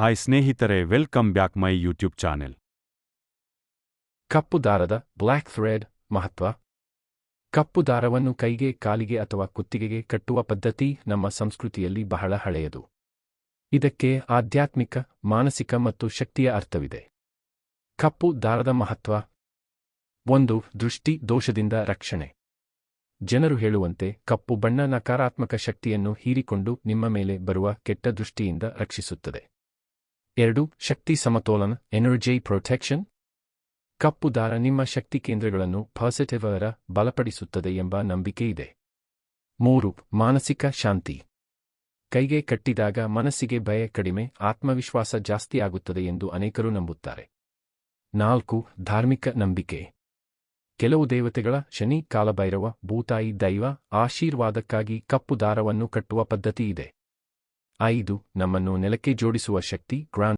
Hi ಸ್ನೇಹಿತರೆ, welcome back my YouTube channel. ಕಪ್ಪು ದಾರದ black thread ಮಹತ್ವ. ಕಪ್ಪು ದಾರವನ್ನು ಕೈಗೆ, ಕಾಲಿಗೆ ಅಥವಾ ಕುತ್ತಿಗೆಗೆ ಕಟ್ಟುವ ಪದ್ಧತಿ ನಮ್ಮ ಸಂಸ್ಕೃತಿಯಲ್ಲಿ ಬಹಳ ಹಳೆಯದು. ಇದಕ್ಕೆ ಆಧ್ಯಾತ್ಮಿಕ, ಮಾನಸಿಕ ಮತ್ತು ಶಕ್ತಿಯ ಅರ್ಥವಿದೆ. ಕಪ್ಪು ದಾರದ ಮಹತ್ವ. ಒಂದು, ದೃಷ್ಟಿ ದೋಷದಿಂದ ರಕ್ಷಣೆ. ಜನರು ಹೇಳುವಂತೆ ಕಪ್ಪು ಬಣ್ಣ ನಕಾರಾತ್ಮಕ ಶಕ್ತಿಯನ್ನು ಹೀರಿಕೊಂಡು ನಿಮ್ಮ ಮೇಲೆ ಬರುವ ಕೆಟ್ಟ ದೃಷ್ಟಿಯಿಂದ ರಕ್ಷಿಸುತ್ತದೆ. ಎರಡು, ಶಕ್ತಿ ಸಮತೋಲನ, ಎನರ್ಜಿ ಪ್ರೊಟೆಕ್ಷನ್. ಕಪ್ಪು ದಾರ ನಿಮ್ಮ ಶಕ್ತಿ ಕೇಂದ್ರಗಳನ್ನು ಪಾಸಿಟಿವ್ ಅವರ ಬಲಪಡಿಸುತ್ತದೆ ಎಂಬ ನಂಬಿಕೆ ಇದೆ. ಮೂರು, ಮಾನಸಿಕ ಶಾಂತಿ. ಕೈಗೆ ಕಟ್ಟಿದಾಗ ಮನಸ್ಸಿಗೆ ಭಯ ಕಡಿಮೆ, ಆತ್ಮವಿಶ್ವಾಸ ಜಾಸ್ತಿ ಆಗುತ್ತದೆ ಎಂದು ಅನೇಕರು ನಂಬುತ್ತಾರೆ. ನಾಲ್ಕು, ಧಾರ್ಮಿಕ ನಂಬಿಕೆ. ಕೆಲವು ದೇವತೆಗಳ ಶನಿ, ಕಾಲಭೈರವ, ಭೂತಾಯಿ ದೈವ ಆಶೀರ್ವಾದಕ್ಕಾಗಿ ಕಪ್ಪು ದಾರವನ್ನು ಕಟ್ಟುವ ಪದ್ಧತಿ ಇದೆ. ಐದು ನಮ್ಮನ್ನು ನೆಲಕ್ಕೆ ಜೋಡಿಸುವ ಶಕ್ತಿ ಗ್ರಾಂಡ್